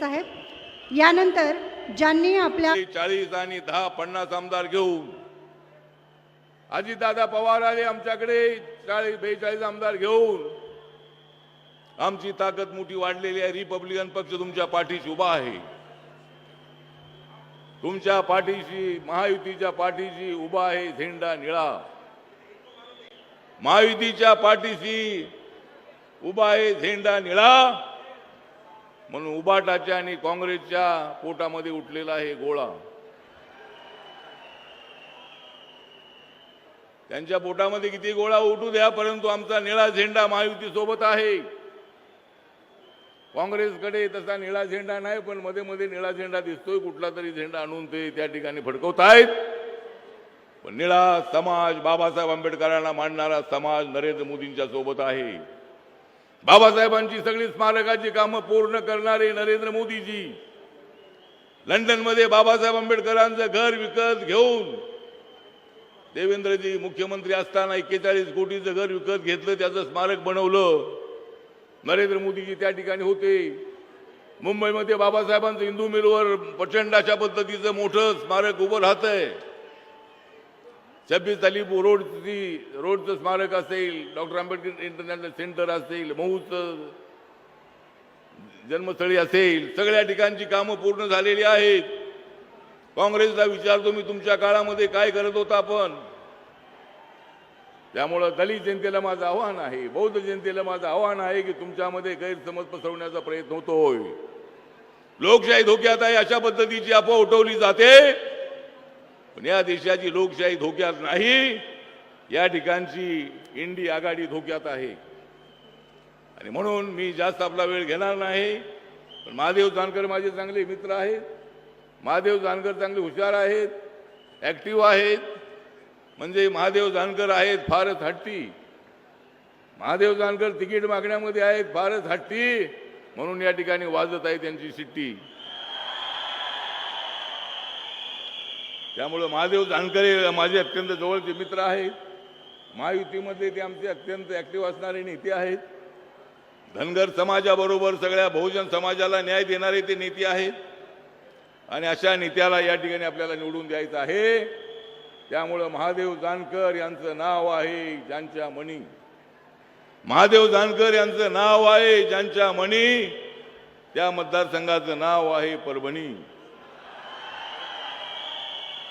साहेब. यानंतर ज्यांनी आपल्या चाळीस आणि दहा पन्नास आमदार घेऊन अजितदादा पवार आले आमच्याकडे चाळीस बेचाळीस आमदार घेऊन आमची ताकद मोठी वाढलेली आहे. रिपब्लिकन पक्ष तुमच्या पाठीशी उभा आहे. तुमच्या पाठीशी महायुतीच्या पाठीशी उभा आहे झेंडा निळा. महायुतीच्या पाठीशी उभा आहे झेंडा निळा. म्हणून उबाटाच्या आणि काँग्रेसच्या पोटामध्ये उठलेला आहे गोळा. त्यांच्या पोटामध्ये किती गोळा उठू द्या परंतु आमचा निळा झेंडा महायुती सोबत आहे. काँग्रेसकडे तसा निळा झेंडा नाही पण मध्ये मध्ये निळा झेंडा दिसतोय कुठला तरी झेंडा आणून ते त्या ठिकाणी फडकवतायत. आहेत पण निळा समाज बाबासाहेब आंबेडकरांना मांडणारा समाज नरेंद्र मोदींच्या सोबत आहे. बाबासाहेबांची सगळी स्मारकाची कामं पूर्ण करणारे नरेंद्र मोदीजी. लंडनमध्ये बाबासाहेब आंबेडकरांचं घर विकत घेऊन देवेंद्रजी मुख्यमंत्री असताना एक्केचाळीस कोटीचं घर विकत घेतलं त्याचं स्मारक बनवलं. नरेंद्र मोदीजी त्या ठिकाणी होते. मुंबईमध्ये बाबासाहेबांचं हिंदू मिलवर प्रचंड अशा पद्धतीचं मोठं स्मारक उभं राहतंय. छब्बीस तालीब रोडची रोडचं स्मारक असेल डॉक्टर आंबेडकर इंटरनॅशनल सेंटर असेल मऊचं जन्मस्थळी असेल सगळ्या ठिकाणची कामं पूर्ण झालेली आहेत. काँग्रेसला विचारतो मी तुमच्या काळामध्ये काय करत होता आपण? त्यामुळं दलित जनतेला माझं आव्हान आहे बौद्ध जनतेला माझं आव्हान आहे की तुमच्यामध्ये गैरसमज पसरवण्याचा प्रयत्न होतोय. लोकशाही धोक्यात आहे अशा पद्धतीची अफवा उठवली जाते. पण या देशाची लोकशाही धोक्यात नाही. या ठिकाणची इंडी आघाडी धोक्यात आहे. आणि म्हणून मी जास्त आपला वेळ घेणार नाही. पण महादेव जानकर माझे चांगले मित्र आहेत. महादेव जानकर चांगले हुशार आहेत. ॲक्टिव्ह आहेत. म्हणजे महादेव जानकर आहेत फारच हट्टी. महादेव जानकर तिकीट मागण्यामध्ये आहेत फारच हट्टी. म्हणून या ठिकाणी वाजत आहे त्यांची शिट्टी. त्यामुळं महादेव जानकर हे माझे अत्यंत जवळचे मित्र आहेत. महायुतीमध्ये ते आमचे अत्यंत ॲक्टिव्ह असणारे नेते आहेत. धनगर समाजाबरोबर सगळ्या बहुजन समाजाला न्याय देणारे ते नेते आहेत. आणि अशा नेत्याला या ठिकाणी आपल्याला निवडून द्यायचं आहे. त्यामुळं महादेव जानकर यांचं नाव आहे ज्यांच्या मणी. महादेव जानकर यांचं नाव आहे ज्यांच्या मणी. त्या मतदारसंघाचं नाव आहे परभणी.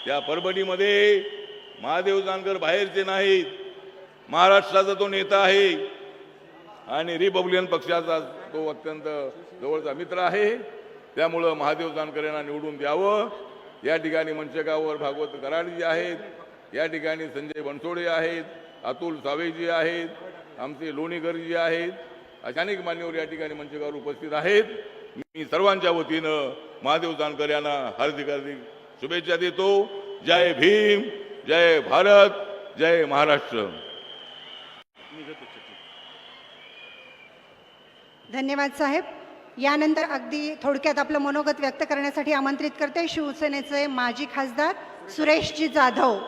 या परभणीमध्ये महादेव जानकर बाहेरचे नाहीत. महाराष्ट्राचा तो नेता आहे. आणि रिपब्लिकन पक्षाचा तो अत्यंत जवळचा मित्र आहे. त्यामुळं महादेव जानकर यांना निवडून द्यावं. या ठिकाणी मंचकावर भागवत कराडजी आहेत. या ठिकाणी संजय बनसोडे आहेत. अतुल सावेजी आहेत. आमचे लोणीकरजी आहेत. अशा अनेक मान्यवर या ठिकाणी मंचकावर उपस्थित आहेत. मी सर्वांच्या वतीनं महादेव जानकर यांना हार्दिक हार्दिक शुभेच्छा देतो. जय भीम जय भारत जय महाराष्ट्र. धन्यवाद साहेब. यानंतर अगदी थोडक्यात आपलं मनोगत व्यक्त करण्यासाठी आमंत्रित करते शिवसेनेचे माजी खासदार सुरेशजी जाधव.